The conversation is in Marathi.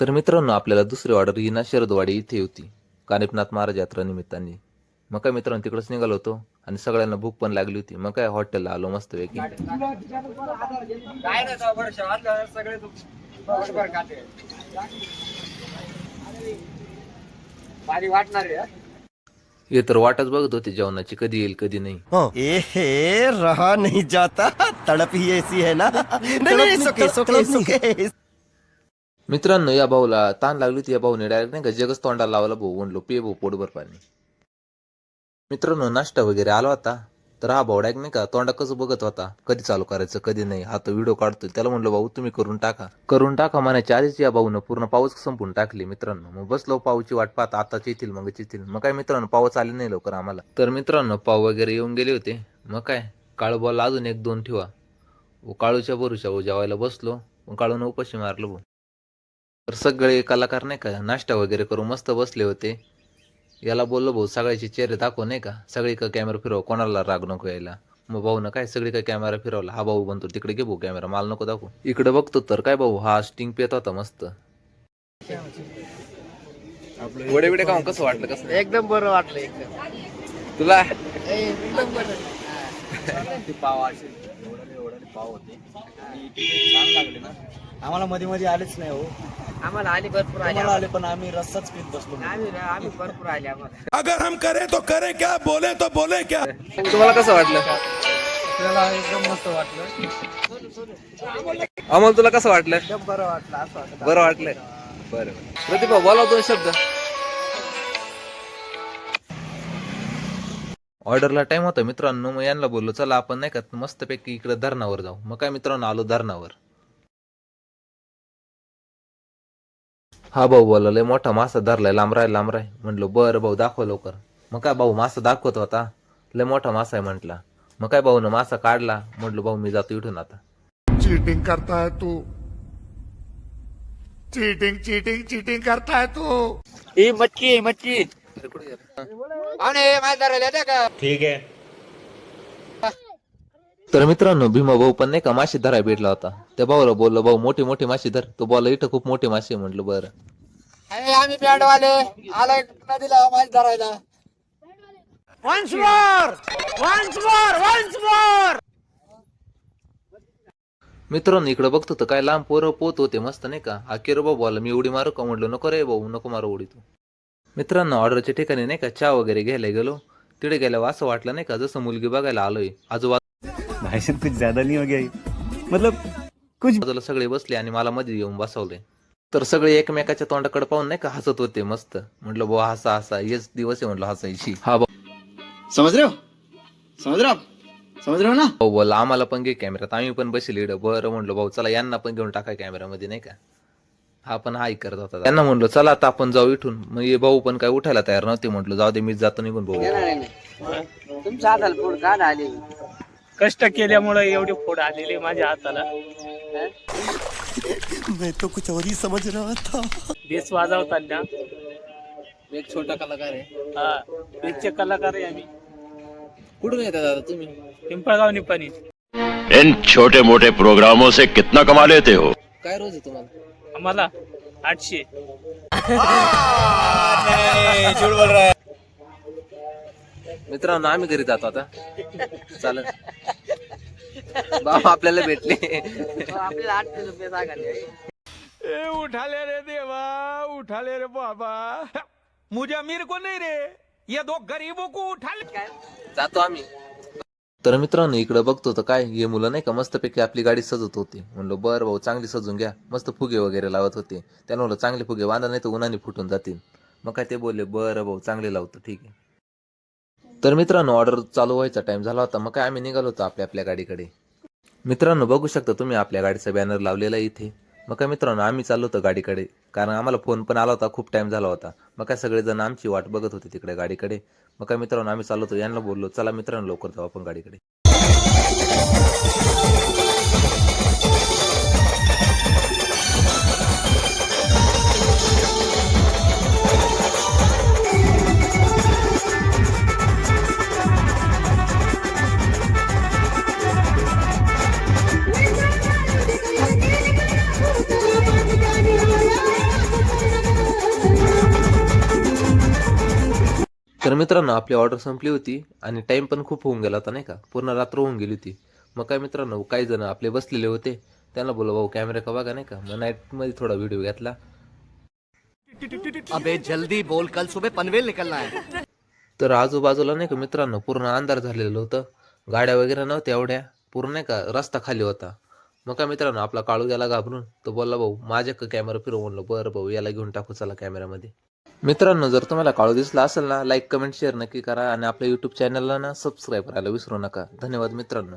तर मित्रांनो आपल्याला दुसरी ऑर्डर ही ना शरदवाडी इथे होती कानिपनाथ महाराज यात्रा निमित्ताने. मग काय मित्रांनो तिकडच निघालो होतो आणि सगळ्यांना भूक पण लागली होती. मग काय हॉटेलला आलो मस्त पैकी. हा. हे तर वाटच बघत होते जेवणाची कधी येईल कधी नाही. एहे रहा नहीं जाता. तड़प ही ऐसी है ना. नहीं नहीं सुके सुके सुके मित्रांनो या भाऊला ताण लागली होती या भाऊने डायरेक्ट नाही का जगच तोंडाला लावला भाऊ म्हणलो पे भाऊ पोटभर पाणी. मित्रांनो नाश्ता वगैरे आला होता तर हा भाऊ डायरेक्ट नाही का तोंडा कसं बघत होता कधी चालू करायचं कधी नाही हा तो व्हिडिओ काढतोय त्याला म्हणलं भाऊ तुम्ही करून टाका. करून टाका म्हणायच्या आधीच या भाऊनं पूर्ण पाऊस संपून टाकली मित्रांनो. मग बसलो पाऊची वाट पाहत आताच येतील मग येतील. मग काय मित्रांनो पाऊस आले नाही लवकर आम्हाला. तर मित्रांनो पाव वगैरे येऊन गेले होते. मग काय काळू बॉल अजून एक दोन ठेवा. व काळूच्या भरुशा व जेवायला बसलो मग काळून उपाशी मारलो भाऊ. तर सगळे कलाकार नाही का नाश्ता वगैरे करून मस्त बसले होते. याला बोललो भाऊ सगळ्याचे चेहरे दाखव नाही का सगळी का कॅमेरा फिरव कोणाला राग नको यायला. मग भाऊ ना काय सगळी काय कॅमेरा फिरवला हा भाऊ बनतो तिकडे घे भाऊ कॅमेरा मला नको दाखव. इकडे बघतो तर काय भाऊ हा स्टिंग पेत होता मस्त. वडे बिडे खाऊन कसं वाटलं कसं एकदम बरं वाटलं एकदम. तुला? एकदम बरं. पाव असे पाव होते. आणि इतके छान लागले ना. आम्हाला मध्ये मध्ये आलेच नाही हो. आम्हाला आली भरपूर आली आम्हाला आले पण आम्ही रस्साच पीत बसलो आम्ही आम्ही भरपूर आले आम्हाला. अगर हम करें तो करें क्या बोले तो बोले क्या? तुम्हाला कसं वाटलं? आपल्याला एकदम मस्त वाटलं. अमोल तुला कसं वाटलं? एकदम बरं वाटलं असं वाटलं. बरं वाटलंय. बरं. प्रतिभा बोला दोन शब्द. ऑर्डरला टाइम होता मित्रांनो. मग यांना बोललो चला आपण नाही का मस्तपैकी इकडे धरणावर जाऊ. मग काय मित्रांनो आलो धरणावर. हा भाऊ बोला लय मोठा मासा धरलाय लांब राय लांब राय. म्हणलो बरं भाऊ दाखव लवकर. मग काय भाऊ मासा दाखवत होता? लय मोठा मासा आहे म्हटला. मग काय भाऊ मासा काढला? म्हटलो भाऊ मी जातो इथून आता. चीटिंग करता है तू. चीटिंग चीटिंग चीटिंग करता है तू. ही मच्छी मच्छी आणि माझ्या धरायला येते का? तर मित्रांनो भीमा भाऊ पण नाही का मासे धराय भेटला होता. त्या भाऊला बोललो भाऊ मोठी मोठी माशी धर. तो बोला इथं खूप मोठी माशी आहे म्हटलं बरं. अरे आम्ही बँडवाले. आलाय नदीला माछ धरायला. मित्रांनो इकडे बघतो तर काय लांब पोरं पोत होते मस्त नाही का? हा केरो भाऊ बोला मी उडी मारू का? म्हटलं नको रे भाऊ नको मारू उडी तू. मित्रांनो ऑर्डरच्या ठिकाणी नाही का चहा वगैरे घ्यायला गेलो. तिकडे गेल्यावर असं वाटलं नाही का जसं मुलगी बघायला आलोय. कुछ ज्यादा नहीं हो गया? मतलब कुछ सगळे बसले आणि मला मध्ये येऊन बसवले. तर सगळे एकमेकाच्या तोंडाकडे पाहून नाही का हसत होते मस्त. म्हटलं भाऊ हसा हसा. हेच दिवस आहे म्हटलं हसायची. हा समज हो समज रहे हो आप? समज हो ना? भाऊ बोला आम्हाला पण घे कॅमेरात आम्ही पण बसले बरं म्हणलो भाऊ चला यांना पण घेऊन टाका कॅमेरामध्ये नाही का? हा पण हाय करत होता त्यांना म्हणलो चला आता आपण जाऊ इथून. मग हे भाऊ पण काय उठायला तयार नव्हते म्हटलं जाऊ दे मीच जातो निघून भाऊ नाही तुमच्या हाताला फोड का आली कष्ट केल्यामुळे एवढे फोड आलेले माझ्या हाताला. मैं तो कुछ और ही समझ रहा था। बेस वाजवताना एक छोटा कलाकार आहे. हा बेसचे कलाकार आहे आम्ही. कुठून येतात दादा तुम्ही? पिंपळगाव निपाणी इन छोटे मोटे प्रोग्रामों से कितना कमा लेते हो? काय रोज आहे तुम्हाला? आम्हाला आठशे. मित्रांनो आम्ही घरी जातो आता. चालेल. बाबा आपल्याला भेटले. आपल्याला आठशे रुपये सांगाले ए उठा ले रे देवा उठा ले रे बाबा. मुझे अमीर को नहीं रे? ये दो गरीबों को उठा ले जातो आम्ही. तर मित्रांनो इकडं बघतो तर काय हे मुलं नाही का मस्तपैकी आपली गाडी सजवत होती. म्हणलो बरं भाऊ चांगली सजून घ्या. मस्त फुगे वगैरे लावत होते. त्यानं म्हणलं चांगले फुगे बांधा नाही तर उन्हाने फुटून जातील. मग काय ते बोलले बरं भाऊ चांगले लावतो ठीक आहे. तर मित्रांनो ऑर्डर चालू व्हायचा टाइम झाला होता. मग काय आम्ही निघालो होतो आपल्या आपल्या गाडीकडे. मित्रांनो बघू शकता तुम्ही आपल्या गाडीचा बॅनर लावलेला आहे इथे. मग काय मित्रांनो आम्ही चाललो होतो गाडीकडे. कारण आम्हाला फोन पण आला होता खूप टाईम झाला होता. मग काय सगळेजण आमची वाट बघत होते तिकडे गाडीकडे. मग काय मित्रांनो आम्ही चाललो होतो यांना बोललो चला मित्रांनो लवकर जाऊ आपण गाडीकडे. मित्रांनो आपली ऑर्डर संपली होती आणि टाइम पण खूप होऊन गेला होता नाही का? पूर्ण रात्र होऊन गेली होती. मग काय मित्रांनो काही जण आपले बसलेले होते. त्यांना बोललो भाऊ कॅमेरा का बघा नाही का? मग नाईटमध्ये थोडा व्हिडिओ घेतला. अबे जल्दी बोल कल सुबह पनवेल निकलना है। तर आजूबाजूला नाही का मित्रांनो पूर्ण अंधार झालेलं होतं. गाड्या वगैरे नव्हत्या एवढ्या. पूर्ण नाही का रस्ता खाली होता. मग काय मित्रांनो आपला काळू गेला घाबरून तो बोलला भाऊ माझ्या कॅमेरा फिरव म्हणलं बरं भाऊ याला घेऊन टाकू चला कॅमेरामध्ये मित्रांनो जर तुम्हाला काळू दिसला असेल ना लाईक कमेंट शेअर नक्की करा आणि आपल्या युट्यूब चॅनलला ना सबस्क्राईब करायला विसरू नका. धन्यवाद मित्रांनो.